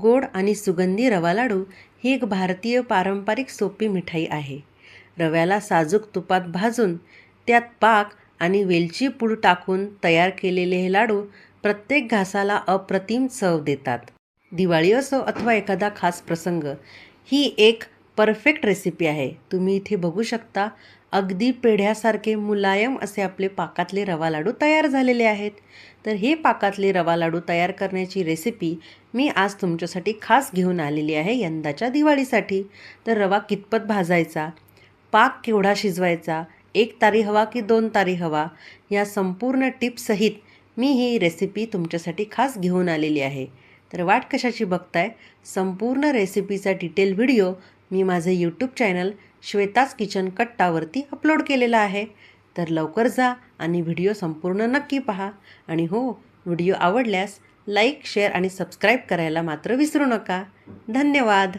गोड आणि सुगंधी रवा लाडू ही एक भारतीय पारंपरिक सोपी मिठाई आहे. रव्याला साजूक तुपात भाजून त्यात पाक आणि वेलची पूड टाकून तयार केलेले हे लाडू प्रत्येक घासाला अप्रतिम चव देतात. दिवाळी असो अथवा एखादा खास प्रसंग ही एक परफेक्ट रेसिपी आहे. तुम्ही इथे बघू शकता अगदी पेढ्यासारखे मुलायम असे आपले पाकातले रवा लाडू तयार झालेले आहेत. तर हे पाकातले रवा लाडू तयार करण्याची रेसिपी मी आज तुमच्यासाठी खास घेऊन आलेली आहे यंदाच्या दिवाळीसाठी. तर रवा कितपत भाजायचा पाक केवढा शिजवायचा एक तारी हवा की दोन तारी हवा या संपूर्ण टिप्ससहित मी ही रेसिपी तुमच्यासाठी खास घेऊन आलेली आहे. तर वाट कशाची बघताय? संपूर्ण रेसिपीचा डिटेल व्हिडिओ मी माझे यूट्यूब चॅनल श्वेताज किचन कट्टावरती अपलोड केलेलं आहे. तर लवकर जा आणि व्हिडिओ संपूर्ण नक्की पहा. आणि हो व्हिडिओ आवडल्यास लाईक शेअर आणि सबस्क्राईब करायला मात्र विसरू नका. धन्यवाद!